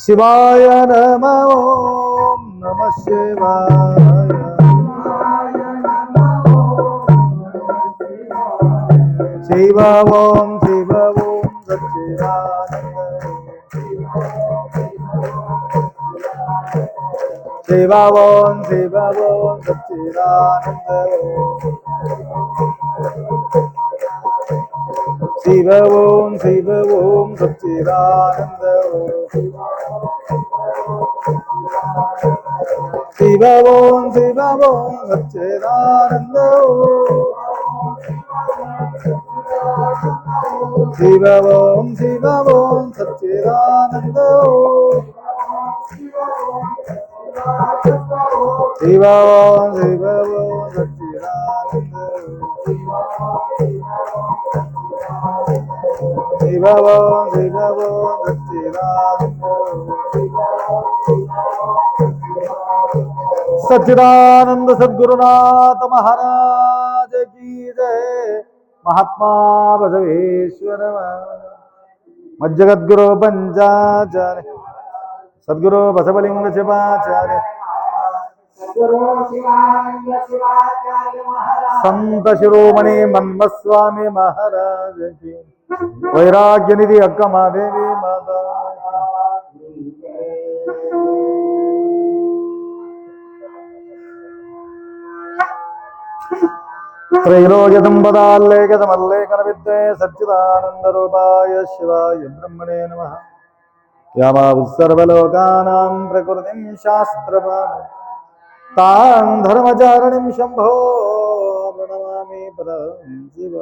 शिवाय नम ओम नम शिवाय शिव ओम शिव ओम सच्चिदानंद शिव ओम शिव ओम सच्चिदानंद शिव ओम शिव ओम सच्चिदानंद शिव ओम शिव ओम सच्चिदानंद शिव ओम शिव ओम सच्चिदानंद शिव ओम शिव सच्चिदानंद सद्गुरुनाथ महाराज की जय। महात्मा बसवेश्वर मज्जगद्गुरु पंचाचार्य। सद्गुरु बसवलिंग शिवाचार्य। संत शिरोमणी मन्मस्वामी महाराज की। वैराग्य निधी माता। त्रैलोक्यसम्पदाल्लेखसमल्लेखनविद्ये सच्चिदानन्दरूपाय शिवाय ब्रह्मणे नमः यामावुत्सर्वलोकानां प्रकृतिं शास्त्रपान् तां धर्मचारणिं शम्भो प्रणमामि परं शिव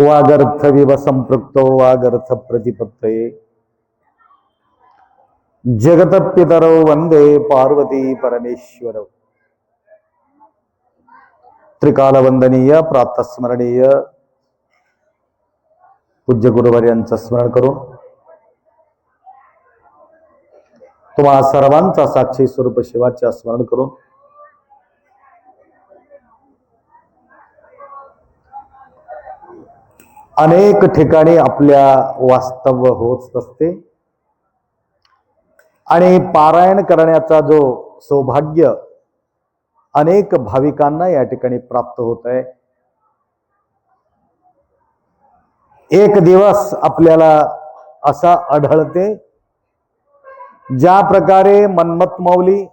वागर्थ विव संपृक्तो वागर्थ प्रतिपत्तये जगतपितरौ वंदे पार्वती परमेश्वर त्रिकालवंदनीय प्रातस्मरणीय पूज्य गुरुवर्यांचं स्मरण करून तुम्हा सर्वांचा साक्षी स्वरूप शिवाचे स्मरण करून अनेक ठिकाणी आपल्या वास्तव्य होत असते. आणि पारायण करण्याचा जो सौभाग्य अनेक भाविकांना या ठिकाणी प्राप्त होत आहे. एक दिवस आपल्याला असा आढळते ज्या प्रकारे मन्मत मौली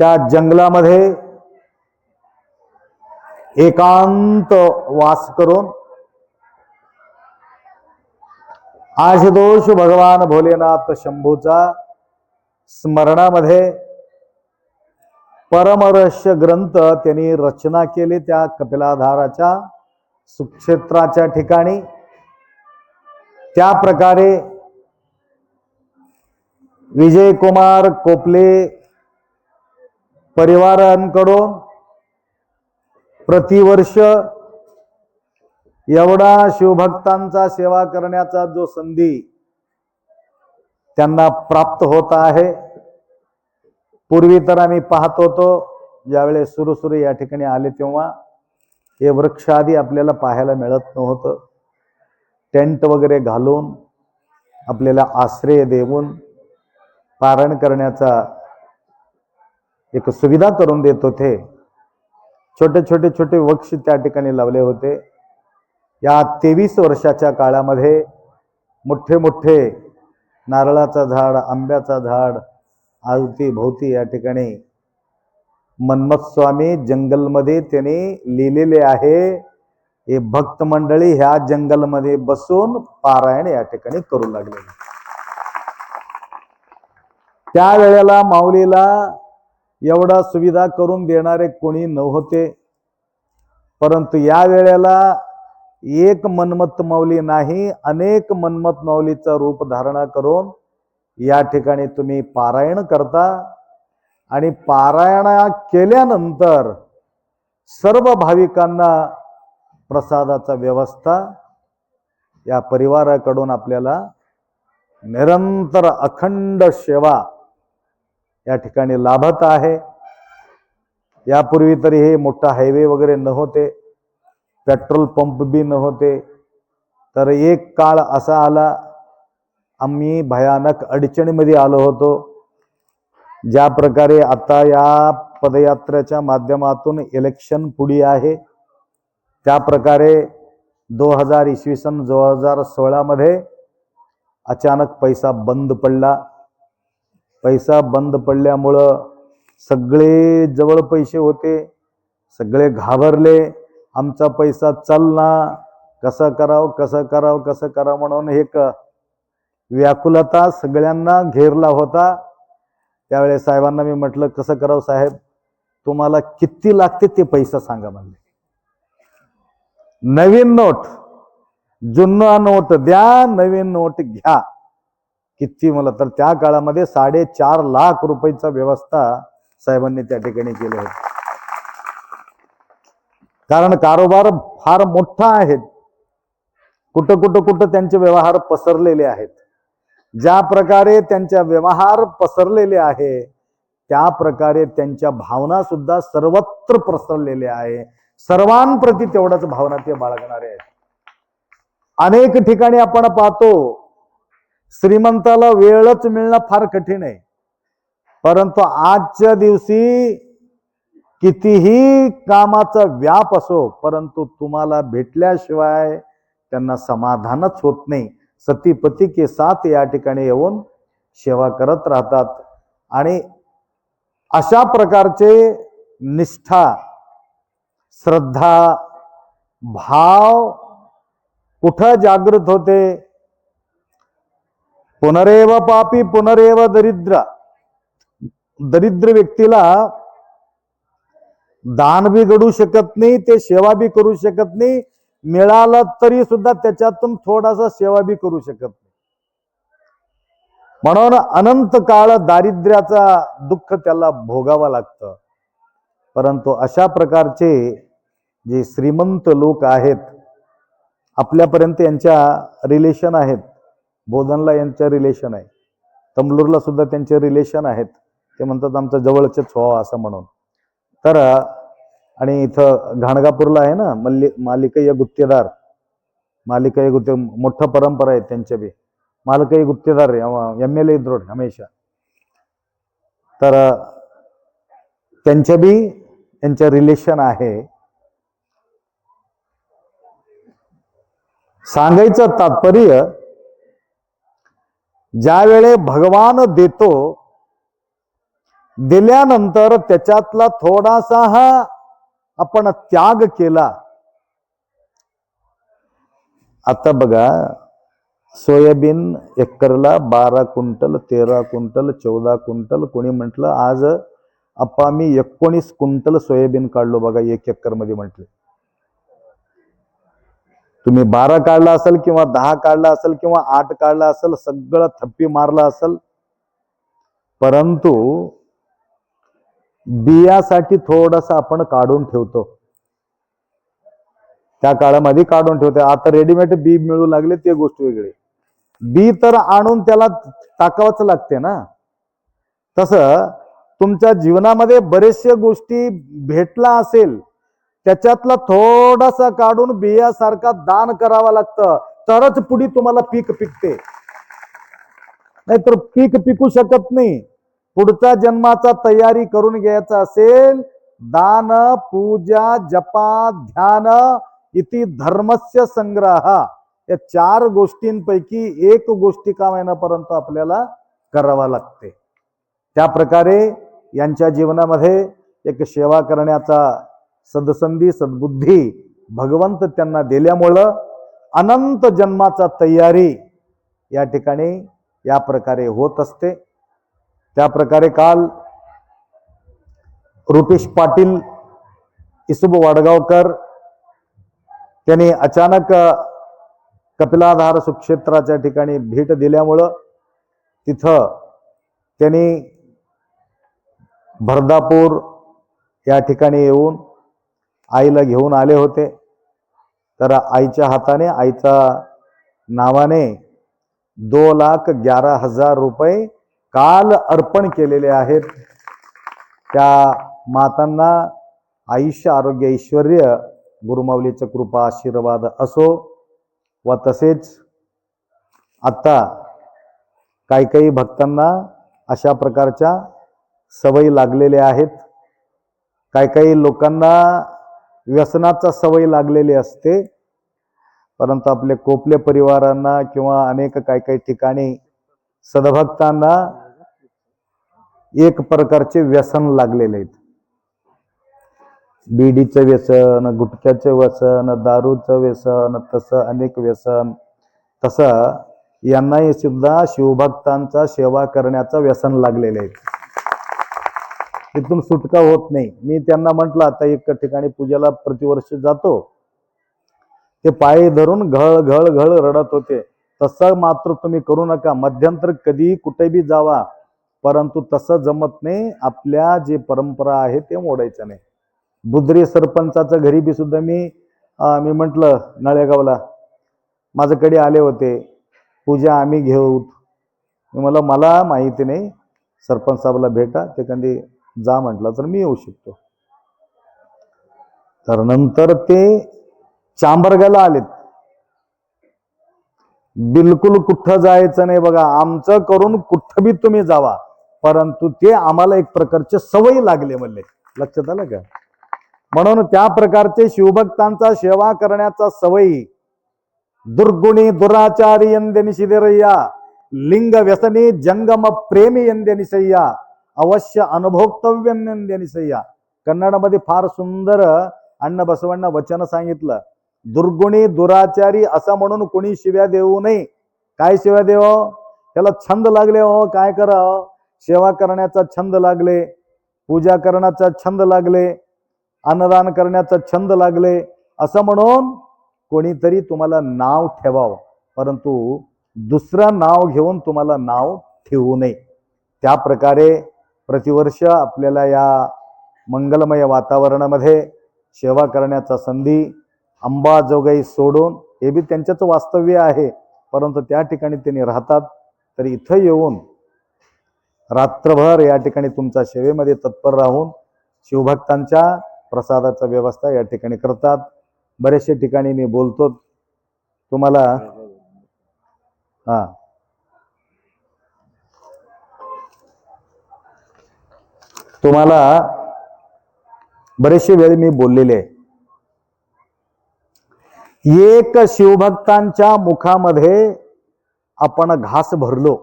त्या जंगलामध्ये एकांत वास करून. आशुतोष भगवान भोलेनाथ शंभूचा स्मरणामध्ये परमरस्य ग्रंथ त्यांनी रचना केली त्या कपिलाधाराच्या सुक्षेत्राच्या ठिकाणी. त्या प्रकारे विजयकुमार कोपले परिवारांकडून प्रतिवर्ष एवढा शिवभक्तांचा सेवा करण्याचा जो संधी त्यांना प्राप्त होत आहे पूर्वी तर आम्ही पाहत होतो ज्यावेळेस सुरू सुरू या ठिकाणी आले तेव्हा हे वृक्ष आधी आपल्याला पाहायला मिळत नव्हतं. टेंट वगैरे घालून आपल्याला आश्रय देऊन पारण करण्याचा एक सुविधा करून देत होते. छोटे छोटे छोटे वृक्ष त्या ठिकाणी लावले होते. या तेवीस वर्षाच्या काळामध्ये मोठे मोठे नारळाचं झाड आंब्याचं झाड आवती भोवती या ठिकाणी मन्मथ स्वामी जंगलमध्ये त्याने लिहिलेले आहे. हे भक्त मंडळी ह्या जंगलमध्ये बसून पारायण या ठिकाणी करू लागले. त्यावेळेला माऊलीला एवढा सुविधा करून देणारे कोणी नव्हते. परंतु या वेळेला एक मनमत माऊली नाही अनेक मनमत माऊलीचं रूप धारणा करून या ठिकाणी तुम्ही पारायण करता. आणि पारायणा केल्यानंतर सर्व भाविकांना प्रसादाचा व्यवस्था या परिवाराकडून आपल्याला निरंतर अखंड सेवा या ठिकाणी लाभत आहे. यापूर्वी तरी हे मोठा हायवे वगैरे नव्हते. पेट्रोल पंप बी नव्हते. तर एक काळ असा आला आम्ही भयानक अडचणीमध्ये आलो होतो. ज्या प्रकारे आता या पदयात्रेच्या माध्यमातून इलेक्शन पुढे आहे त्या प्रकारे दोन हजार इसवी सन दोन हजार सोळामध्ये अचानक पैसा बंद पडला. पैसा बंद पडल्यामुळं सगळे जवळ पैसे होते सगळे घाबरले. आमचा पैसा चालना कसं करावं कसं करावं कसं करावं म्हणून एक व्याकुलता सगळ्यांना घेरला होता. त्यावेळेस साहेबांना मी म्हटलं कसं करावं साहेब? तुम्हाला किती लागते ते पैसा सांगा म्हणले. नवीन नोट जुन्ना नोट द्या नवीन नोट घ्या. किती मला तर त्या काळामध्ये साडेचार लाख रुपयाचा व्यवस्था साहेबांनी त्या ठिकाणी केली होती. कारण कारोबार फार मोठा आहे. कुठं कुठं कुठं त्यांचे व्यवहार पसरलेले आहेत. ज्या प्रकारे त्यांच्या व्यवहार पसरलेले आहे त्या प्रकारे त्यांच्या भावना सुद्धा सर्वत्र पसरलेल्या आहे. सर्वांप्रती तेवढाच भावना ते बाळगणारे आहेत. अनेक ठिकाणी आपण पाहतो श्रीमंताला वेळच मिळणं फार कठीण आहे. परंतु आजच्या दिवशी कितीही कामाचा व्याप असो परंतु तुम्हाला भेटल्याशिवाय त्यांना समाधानच होत नाही. सतीपती के साथ या ठिकाणी येऊन सेवा करत राहतात. आणि अशा प्रकारचे निष्ठा श्रद्धा भाव कुठं जागृत होते? पुनरेव पापी पुनरेव दरिद्र. दरिद्र व्यक्तीला दान बी घडू शकत नाही ते सेवा बी करू शकत नाही. मिळालं तरी सुद्धा त्याच्यातून थोडासा सेवा बी करू शकत नाही. म्हणून अनंत काळ दारिद्र्याचा दुःख त्याला भोगावं लागतं. परंतु अशा प्रकारचे जे श्रीमंत लोक आहेत आपल्यापर्यंत यांच्या रिलेशन आहेत. बोधनला यांचं रिलेशन आहे. तमलूरला सुद्धा त्यांचे रिलेशन आहेत. ते म्हणतात आमचं जवळचेच व्हावं असं म्हणून. तर आणि इथं घाणगापूरला आहे ना मल्ली मालिकय्य गुत्तेदार मालिकय्य गुत्ते मोठं परंपरा आहे त्यांच्या बी. मालकई गुत्तेदार एम एल ए रोड हमेशा. तर त्यांच्या बी त्यांचं रिलेशन आहे. सांगायचं तात्पर्य ज्या वेळे भगवान देतो दिल्यानंतर त्याच्यातला थोडासा हा आपण त्याग केला. आता बघा सोयाबीन एकरला बारा क्विंटल तेरा क्विंटल चौदा क्विंटल कोणी म्हटलं आज अप्पा मी एकोणीस क्विंटल सोयाबीन काढलो बघा एक एकरमध्ये म्हटलं. तुम्ही बारा काढला असेल किंवा दहा काढला असेल किंवा आठ काढला असेल सगळं थप्पी मारला असेल. परंतु बियासाठी थोडस आपण काढून ठेवतो. त्या काळामध्ये काढून ठेवतो. आता रेडीमेड बी मिळू लागले ते गोष्ट वेगळी. बी तर आणून त्याला टाकावंच लागते ना. तसं तुमच्या जीवनामध्ये बरेचशे गोष्टी भेटला असेल त्याच्यातला थोडासा काढून बियासारखा दान करावं लागतं. तरच पुढे तुम्हाला पीक पिकते. नाहीतर पीक पिकू शकत नाही. पुढचा जन्माचा तयारी करून घ्यायचा असेल दान पूजा जपा ध्यान इति धर्मस्य संग्रह. या चार गोष्टींपैकी एक गोष्टी का महिन्यापर्यंत आपल्याला करावा लागते. त्या प्रकारे यांच्या जीवनामध्ये एक सेवा करण्याचा सदसंधी सद्बुद्धी भगवंत त्यांना दिल्यामुळं अनंत जन्माचा तयारी या ठिकाणी या प्रकारे होत असते. त्या प्रकारे काल रुपेश पाटील इसुब वाडगावकर त्यांनी अचानक कपिलाधार सुक्षेत्राच्या ठिकाणी भेट दिल्यामुळं तिथं त्यांनी भरदापूर या ठिकाणी येऊन आईला घेऊन आले होते. तर आईच्या हाताने आईचा नावाने दो लाख ग्यारा हजार रुपये काल अर्पण केलेले आहेत. त्या मातांना आयुष्य आरोग्य ऐश्वर गुरुमाऊलीचं कृपा आशीर्वाद असो व तसेच आत्ता काही काही भक्तांना अशा प्रकारच्या सवयी लागलेल्या आहेत. काही काही लोकांना व्यसनाचा सवय लागलेली असते. परंतु आपले कोपले परिवारांना किंवा अनेक काही काही ठिकाणी सदभक्तांना एक प्रकारचे व्यसन लागलेले आहेत. बीडीचं व्यसन गुटख्याचं व्यसन दारूचं व्यसन तसं अनेक व्यसन तसं यांनाही सुद्धा शिवभक्तांचा सेवा करण्याचं व्यसन लागलेलं आहे. तिथून सुटका होत नाही. मी त्यांना म्हटलं आता एक ठिकाणी पूजेला प्रतिवर्ष जातो. ते पाय धरून घळ घळ घळ रडत होते. तसं मात्र तुम्ही करू नका. मध्यंतर कधी कुठे बी जावा. परंतु तसं जमत नाही. आपल्या जे परंपरा आहे ते मोडायचं नाही. बुद्री सरपंचाच्या घरी बी सुद्धा मी मी म्हटलं नळेगावला माझ्याकडे आले होते. पूजा आम्ही घेऊ मला मला माहिती नाही. सरपंच साहेबला भेटा. ते कधी जा म्हटला तर मी येऊ शकतो. तर नंतर ते चांबरगाला आलेत. बिलकुल कुठं जायचं नाही बघा. आमचं करून कुठं बी तुम्ही जावा. परंतु ते आम्हाला एक प्रकारचे सवयी लागले म्हणले. लक्षात आलं का? म्हणून त्या प्रकारचे शिवभक्तांचा सेवा करण्याचा सवयी. दुर्गुणी दुराचारी यंदे शिदेरय्या लिंग व्यसनी जंगम प्रेमी यंदे निशय्या अवश्य अनुभोक्तव्यम यंदे कन्नडमध्ये फार सुंदर अण्ण बसवण्ण वचन सांगितलं. दुर्गुणी दुराचारी असं म्हणून कोणी शिव्या देऊ नये. काय शिव्या देव? त्याला छंद लागले हो काय करावं हो? सेवा करण्याचा छंद लागले पूजा करण्याचा छंद लागले अन्नदान करण्याचा छंद लागले असं म्हणून कोणीतरी तुम्हाला नाव ठेवावं. परंतु दुसरं नाव घेऊन तुम्हाला नाव ठेवू नये. त्या प्रकारे प्रतिवर्ष आपल्याला या मंगलमय वातावरणामध्ये सेवा करण्याचा संधी अंबाजोगाई सोडून हे बी त्यांच्याच वास्तव्य आहे. परंतु त्या ठिकाणी त्यांनी राहतात तर इथं येऊन रात्रभर या ठिकाणी तुमच्या सेवेमध्ये तत्पर राहून शिवभक्तांच्या प्रसादाचा व्यवस्था या ठिकाणी करतात. बरेचशे ठिकाणी मी बोलतो तुम्हाला हा. तुम्हाला बरेचशे वेळ मी बोललेले आहे. एक शिवभक्तांच्या मुखामध्ये आपण घास भरलो.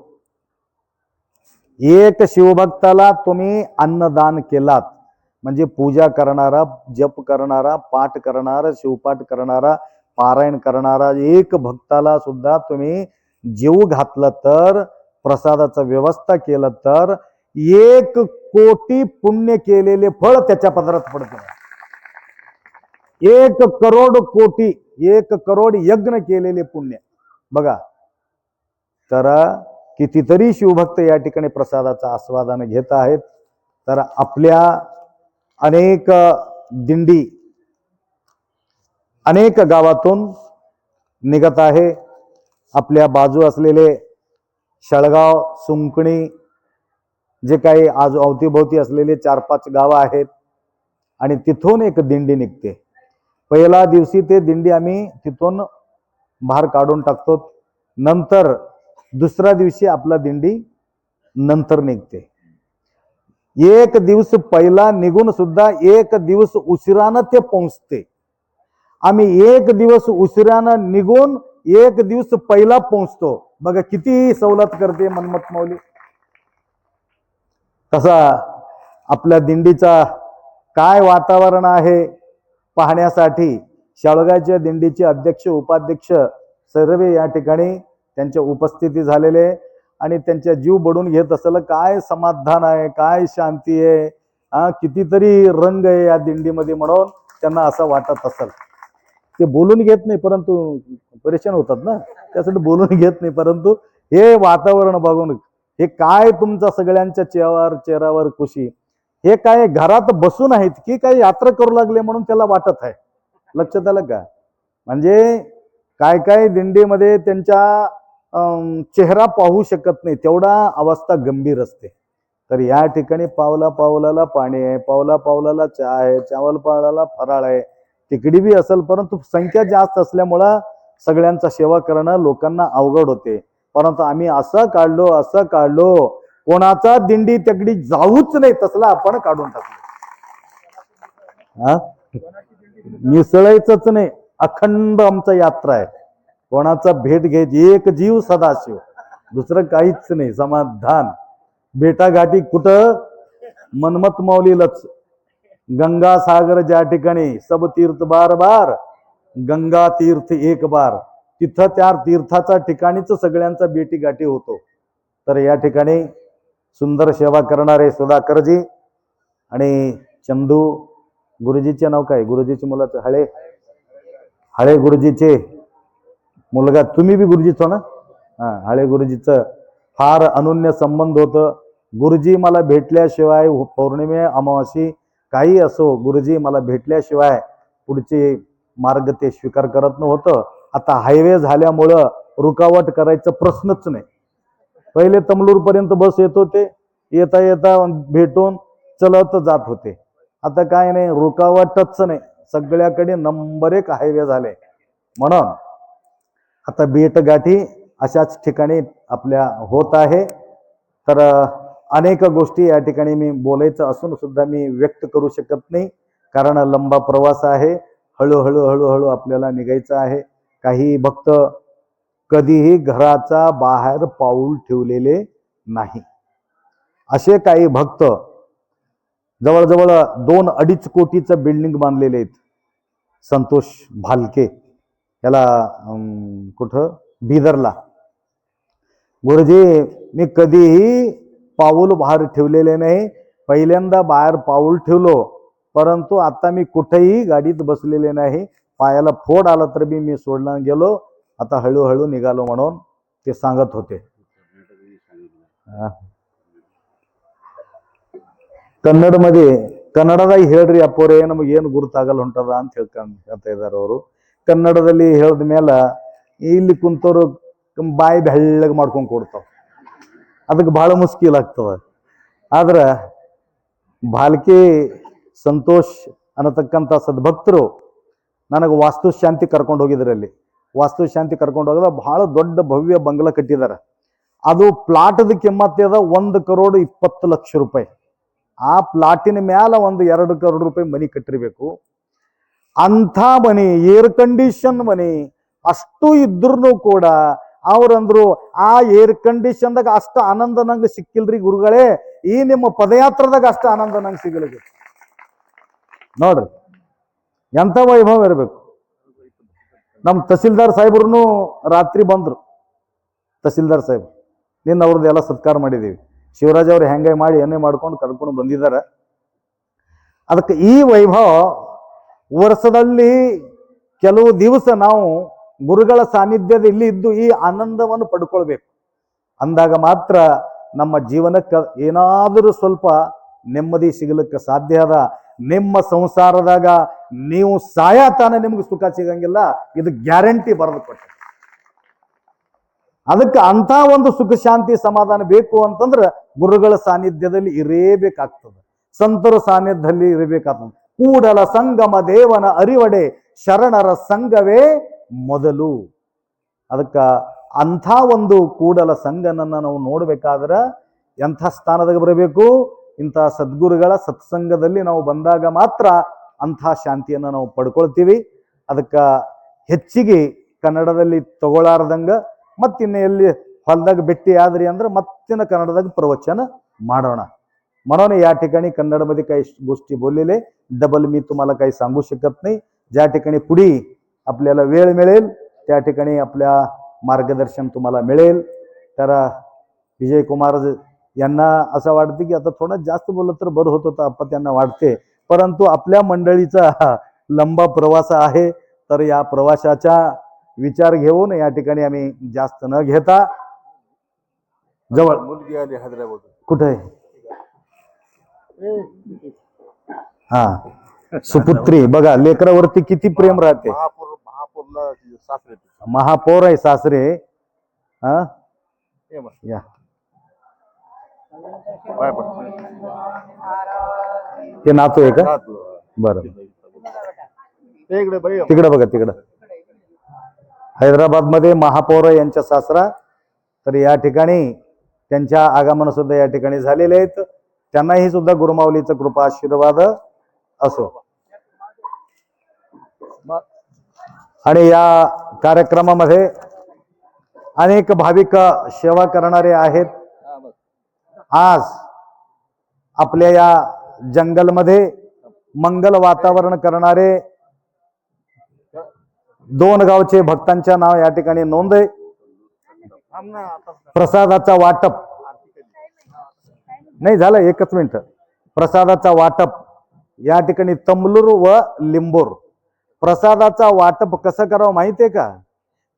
एक शिवभक्ताला तुम्ही अन्नदान केलात. म्हणजे पूजा करणारा जप करणारा पाठ करणारा शिवपाठ करणारा पारायण करणारा एक भक्ताला सुद्धा तुम्ही जीव घातलं तर प्रसादाचं व्यवस्था केलं तर एक कोटी पुण्य केलेले फळ त्याच्या पदरात पडत. एक करोड कोटी एक करोड यज्ञ केलेले पुण्य. बघा तर कितीतरी शिवभक्त या ठिकाणी प्रसादाचा आस्वादान घेत आहेत तर आपल्या अनेक दिंडी अनेक गावातून निघत आहे. आपल्या बाजू असलेले शळगाव सुंकणी जे काही आज अवतीभोवती असलेले चार पाच गावं आहेत आणि तिथून एक दिंडी निघते. पहिला दिवशी ते दिंडी आम्ही तिथून बाहेर काढून टाकतो. नंतर दुसऱ्या दिवशी आपला दिंडी नंतर निघते. एक दिवस पहिला निघून सुद्धा एक दिवस उशिरानं ते पोहोचते. आम्ही एक दिवस उशिरानं निघून एक दिवस पहिला पोहोचतो. बघा किती सवलत करते मनमत मौली तसा आपल्या दिंडीचा काय वातावरण आहे पाहण्यासाठी शाळगाच्या दिंडीचे अध्यक्ष उपाध्यक्ष सर्व या ठिकाणी त्यांच्या उपस्थिती झालेले आणि त्यांच्या जीव बडून घेत असलं काय समाधान आहे काय शांती आहे हा कितीतरी रंग आहे या दिंडीमध्ये म्हणून त्यांना असं वाटत असेल. ते बोलून घेत नाही परंतु परेशान होतात ना. त्यासाठी बोलून घेत नाही परंतु हे वातावरण बघून हे काय तुमच्या सगळ्यांच्या चेहऱ्यावर चेहऱ्यावर खुशी? हे काय घरात बसून आहेत की काही यात्रा करू लागले म्हणून त्याला वाटत आहे? लक्षात आलं का? म्हणजे काय काय दिंडीमध्ये त्यांच्या अं, चेहरा पाहू शकत नाही तेवढा अवस्था गंभीर असते. तर या ठिकाणी पावला पावलाला पाणी आहे पावला पावलाला चहा आहे चावल पावलाला फराळ आहे. तिकडी बी असेल परंतु संख्या जास्त असल्यामुळं सगळ्यांचा सेवा करणं लोकांना अवघड होते. परंतु आम्ही असं काढलो असं काढलो कोणाचा दिंडी तकडी जाऊच नाही तसला आपण काढून टाकलो. हा? मिसळायचंच नाही. अखंड आमचा यात्रा आहे. कोणाचा भेट घ्यायची एक जीव सदाशिव. दुसरं काहीच नाही. समाधान. बेटाघाटी कुठं? मनमत माऊलीलच. गंगा सागर ज्या ठिकाणी सब तीर्थ बार बार गंगा तीर्थ एक बार. तिथं त्या तीर्थाचा ठिकाणीच सगळ्यांचा बेटी गाठी होतो. तर या ठिकाणी सुंदर सेवा करणारे सुधाकरजी आणि चंदू गुरुजीचे नाव काय? गुरुजीचे मुलाचं हळे. हळे गुरुजीचे मुलगा. तुम्ही बी गुरुजीच हो ना? हा हळे गुरुजीचं फार अनन्य संबंध होतं. गुरुजी मला भेटल्याशिवाय हो, पौर्णिमे अमावासी काही असो गुरुजी मला भेटल्याशिवाय पुढचे मार्ग ते स्वीकार करत नव्हतं. आता हायवे झाल्यामुळं रुकावट करायचा प्रश्नच नाही. पहिले तमलूर पर्यंत बस येत होते येता येता भेटून चलत जात होते. आता काय नाही रुकावटच नाही. सगळ्याकडे नंबर एक हायवे झाले. म्हणून आता बेटगाठी अशाच ठिकाणी आपल्या होत आहे. तर अनेक गोष्टी या ठिकाणी मी बोलायचं असून सुद्धा मी व्यक्त करू शकत नाही. कारण लंबा प्रवास आहे. हळूहळू हळूहळू आपल्याला निघायचं आहे. काही भक्त कधीही घराचा बाहेर पाऊल ठेवलेले नाही. असे काही भक्त जवळजवळ दोन अडीच कोटीचं बिल्डिंग बांधलेले आहेत. संतोष भालके याला कुठं? बिदरला गुरुजी मी कधीही पाऊल बाहेर ठेवलेले नाही. पहिल्यांदा बाहेर पाऊल ठेवलो परंतु आता मी कुठेही गाडीत बसलेले नाही. पायाला फोड आला तर ಮೀ मी सोडला गेलो आता हळूहळू निघालो म्हणून ते सांगत होते ಕನ್ನಡ ಮದಿ, ಕನ್ನಡದಾಗ ಹೇಳ್ರಿ ಅಪ್ಪೋರೆ, ನಮಗೆ ಏನು ಗುರುತಾಗಲ್ಲ ಹೊಂಟದ ಅಂತ ಹೇಳ್ಕೊಂಡ್ ಹೇಳ್ತಾ ಇದಾರೆ ಅವರು. ಕನ್ನಡದಲ್ಲಿ ಹೇಳಿದ ಮೇಲೆ ಇಲ್ಲಿ ಕುಂತವರು ಬಾಯಿ ಬೆಳ್ಳಗೆ ಮಾಡ್ಕೊಂಡು ಕೊಡ್ತಾವ. ಅದಕ್ಕೆ ಬಹಳ ಮುಸ್ಕಿಲ್ ಆಗ್ತದ. ಆದ್ರೆ ಬಾಲ್ಕಿ ಸಂತೋಷ್ ಅನ್ನತಕ್ಕಂಥ ಸದ್ಭಕ್ತರು ನನಗೆ ವಾಸ್ತುಶಾಂತಿ ಕರ್ಕೊಂಡು ಹೋಗಿದ್ರಲ್ಲಿ. ವಾಸ್ತುಶಾಂತಿ ಕರ್ಕೊಂಡು ಹೋಗಿದ್ರೆ ಬಹಳ ದೊಡ್ಡ ಭವ್ಯ ಬಂಗ್ಲ ಕಟ್ಟಿದ್ದಾರೆ. ಅದು ಪ್ಲಾಟದ ಕಿಮ್ಮತ್ತದ ಒಂದು ಕರೋಡ್ ಇಪ್ಪತ್ತು ಲಕ್ಷ ರೂಪಾಯಿ. ಆ ಪ್ಲಾಟಿನ ಮ್ಯಾಲ ಒಂದು ಎರಡು ಕರೋಡ್ ರೂಪಾಯಿ ಮನಿ ಕಟ್ಟಿರ್ಬೇಕು. ಅಂಥ ಮನಿ ಏರ್ ಕಂಡೀಷನ್ ಮನಿ, ಅಷ್ಟು ಇದ್ರೂ ಕೂಡ ಅವ್ರಂದ್ರು, ಆ ಏರ್ ಕಂಡೀಷನ್ದಾಗ ಅಷ್ಟು ಆನಂದ ನಂಗೆ ಸಿಕ್ಕಿಲ್ರಿ ಗುರುಗಳೇ, ಈ ನಿಮ್ಮ ಪದಯಾತ್ರದಾಗ ಅಷ್ಟು ಆನಂದ ನಂಗೆ ಸಿಗಲಿಕ್ಕೆ ನೋಡ್ರಿ. ಎಂಥ ವೈಭವ ಇರಬೇಕು? ನಮ್ಮ ತಹಸೀಲ್ದಾರ್ ಸಾಹೇಬ್ರು ರಾತ್ರಿ ಬಂದರು. ತಹಸೀಲ್ದಾರ್ ಸಾಹೇಬ್ ನಿನ್ನ ಅವ್ರದ್ದು ಎಲ್ಲ ಸತ್ಕಾರ ಮಾಡಿದ್ದೀವಿ ಶಿವರಾಜ್ ಅವ್ರು ಹೆಂಗೆ ಮಾಡಿ ಏನೇ ಮಾಡ್ಕೊಂಡು ಕರ್ಕೊಂಡು ಬಂದಿದ್ದಾರೆ. ಅದಕ್ಕೆ ಈ ವೈಭವ ವರ್ಷದಲ್ಲಿ ಕೆಲವು ದಿವಸ ನಾವು ಗುರುಗಳ ಸಾನ್ನಿಧ್ಯದ ಇಲ್ಲಿ ಇದ್ದು ಈ ಆನಂದವನ್ನು ಪಡ್ಕೊಳ್ಬೇಕು. ಅಂದಾಗ ಮಾತ್ರ ನಮ್ಮ ಜೀವನಕ್ಕೆ ಏನಾದರೂ ಸ್ವಲ್ಪ ನೆಮ್ಮದಿ ಸಿಗಲಿಕ್ಕೆ ಸಾಧ್ಯ ಅದ. ನಿಮ್ಮ ಸಂಸಾರದಾಗ ನೀವು ಸಾಯ ತಾನೇ ನಿಮ್ಗೆ ಸುಖ ಸಿಗಂಗಿಲ್ಲ, ಇದು ಗ್ಯಾರಂಟಿ ಬರೆದು ಕೊಟ್ಟೆ ಅದಕ್ಕೆ ಅಂತ ಒಂದು ಸುಖ ಶಾಂತಿ ಸಮಾಧಾನ ಬೇಕು ಅಂತಂದ್ರೆ ಗುರುಗಳ ಸಾನ್ನಿಧ್ಯದಲ್ಲಿ ಇರೇಬೇಕಾಗ್ತದೆ. ಸಂತರ ಸಾನ್ನಿಧ್ಯದಲ್ಲಿ ಇರಬೇಕಾಗ್ತದೆ. ಕೂಡಲ ಸಂಗಮ ದೇವನ ಅರಿವಡೆ ಶರಣರ ಸಂಘವೇ ಮೊದಲು. ಅದಕ್ಕೆ ಅಂಥ ಒಂದು ಕೂಡಲ ಸಂಘನನ್ನು ನಾವು ನೋಡ್ಬೇಕಾದ್ರೆ ಎಂಥ ಸ್ಥಾನದಾಗ ಬರಬೇಕು? ಇಂತಹ ಸದ್ಗುರುಗಳ ಸತ್ಸಂಗದಲ್ಲಿ ನಾವು ಬಂದಾಗ ಮಾತ್ರ ಅಂಥ ಶಾಂತಿಯನ್ನು ನಾವು ಪಡ್ಕೊಳ್ತೀವಿ. ಅದಕ್ಕೆ ಹೆಚ್ಚಿಗೆ ಕನ್ನಡದಲ್ಲಿ ತಗೊಳಾರ್ದಂಗ ಮತ್ತಿನ್ನು ಎಲ್ಲಿ ಹೊಲದಾಗ ಭೇಟಿ ಆದ್ರಿ ಅಂದ್ರೆ ಮತ್ತಿನ ಕನ್ನಡದಾಗ ಪ್ರವಚನ ಮಾಡೋಣ. म्हणून या ठिकाणी कन्नडमध्ये काही गोष्टी ಡಬಲ್ डबल मी तुम्हाला काही सांगू शकत नाही ज्या ठिकाणी पुढे आपल्याला वेळ मिळेल त्या ठिकाणी आपल्या मार्गदर्शन तुम्हाला मिळेल तर विजयकुमार यांना असं वाटते की आता थोडं जास्त बोललं तर बरं होत होतं आपण त्यांना वाटते. परंतु आपल्या मंडळीचा हा लंबा प्रवास आहे तर या प्रवासाचा विचार घेऊन या ठिकाणी आम्ही जास्त न घेता जवळ मुलगी आली हैदराबाद कुठे आहे? हा. सुपुत्री बघा लेकरावरती किती प्रेम राहते. महापूर महापूर महापौरला सासरे महापौर आहे सासरे. हा? या. पाय पड ते नातू आहे का? हा. बरं. ते इकडे बाई तिकडं बघा तिकडं. हैदराबादमध्ये महापौर यांच्या सासरा तर या ठिकाणी त्यांच्या आगमन सुद्धा या ठिकाणी झालेले आहेत. त्यांनाही सुद्धा गुरुमाऊलीचा कृपा आशीर्वाद असो. आणि या कार्यक्रमामध्ये अनेक भाविक सेवा करणारे आहेत. आज आपल्या या जंगलमध्ये मंगल वातावरण करणारे दोन गावचे भक्तांच्या नाव या ठिकाणी नोंद आहे. प्रसादाचा वाटप. नाही झालं एकच मिनिट. प्रसादाचा वाटप या ठिकाणी तंबलूर व लिंबूर. प्रसादाचा वाटप कसं करावं माहितीये का?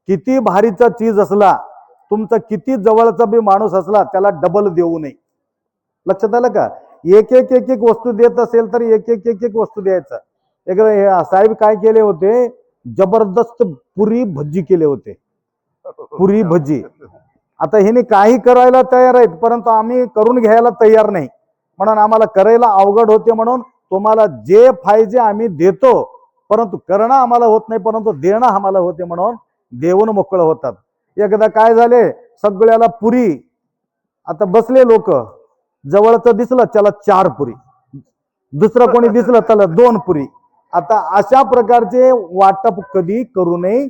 किती भारीचा चीज असला तुमचा किती जवळचा बी माणूस असला त्याला डबल देऊ नये. लक्षात आलं का? एक एक एक एक वस्तू देत असेल तर एक एक एक एक वस्तू द्यायचा. एकदा साहेब काय केले होते? जबरदस्त पुरी भज्जी केले होते. पुरी भजी आता हिने काही करायला तयार आहेत परंतु आम्ही करून घ्यायला तयार नाही. म्हणून आम्हाला करायला अवघड होते म्हणून तुम्हाला जे पाहिजे आम्ही देतो. परंतु करणं आम्हाला होत नाही परंतु देणं आम्हाला होते म्हणून देऊन मोकळं होतात. एकदा काय झाले? सगळ्याला पुरी. आता बसले लोक. जवळचं दिसलं त्याला चार पुरी. दुसरं कोणी दिसलं त्याला दोन पुरी. आता अशा प्रकारचे वाटप कधी करू नये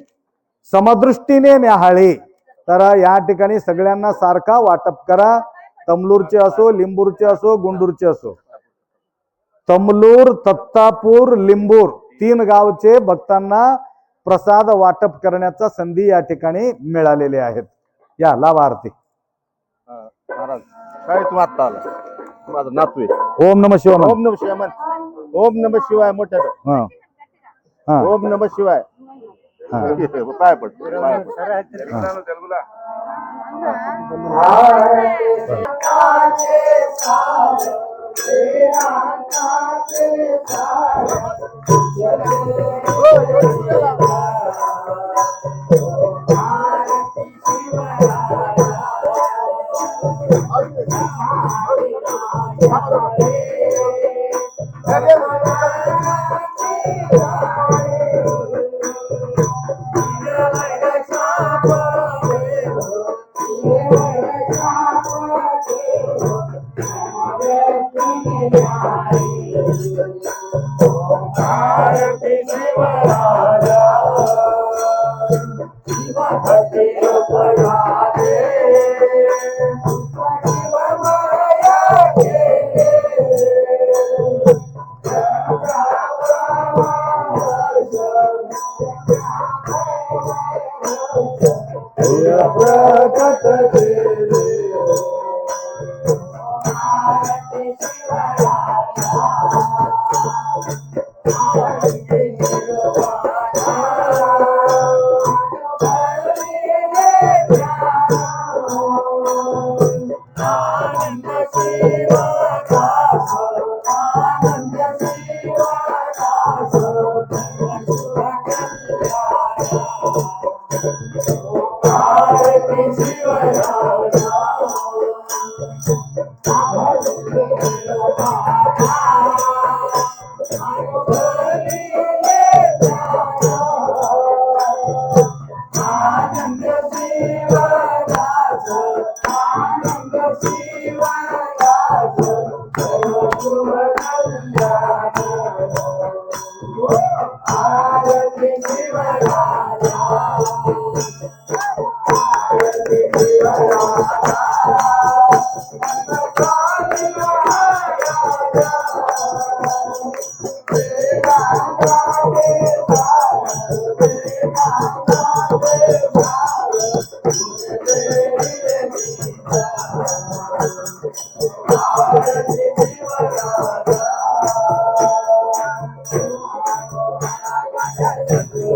समदृष्टीने न्याहाळे तर या ठिकाणी सगळ्यांना सारखा वाटप करा. तमलूरचे असो लिंबूरचे असो गुंडूरचे असो. तमलूर तत्तापूर लिंबूर तीन गावचे भक्तांना प्रसाद वाटप करण्याचा संधी या ठिकाणी मिळालेले आहेत. या लाभार्थी. महाराज. काय तू आत्ता आला? माझा नातू आहे. ओम नम शिवाय ओम नम शिवाय म्हण. ओम नम शिवाय मोठ्या हा. हा. ओम नम शिवाय. हा. पाय पड.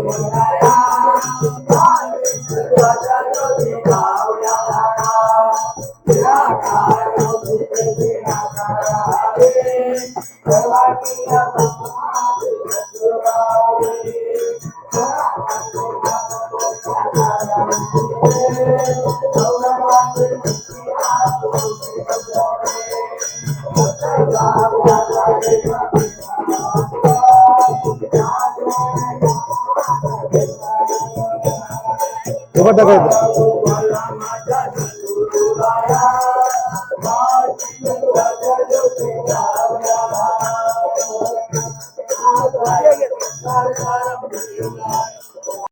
पाय Roda, roda.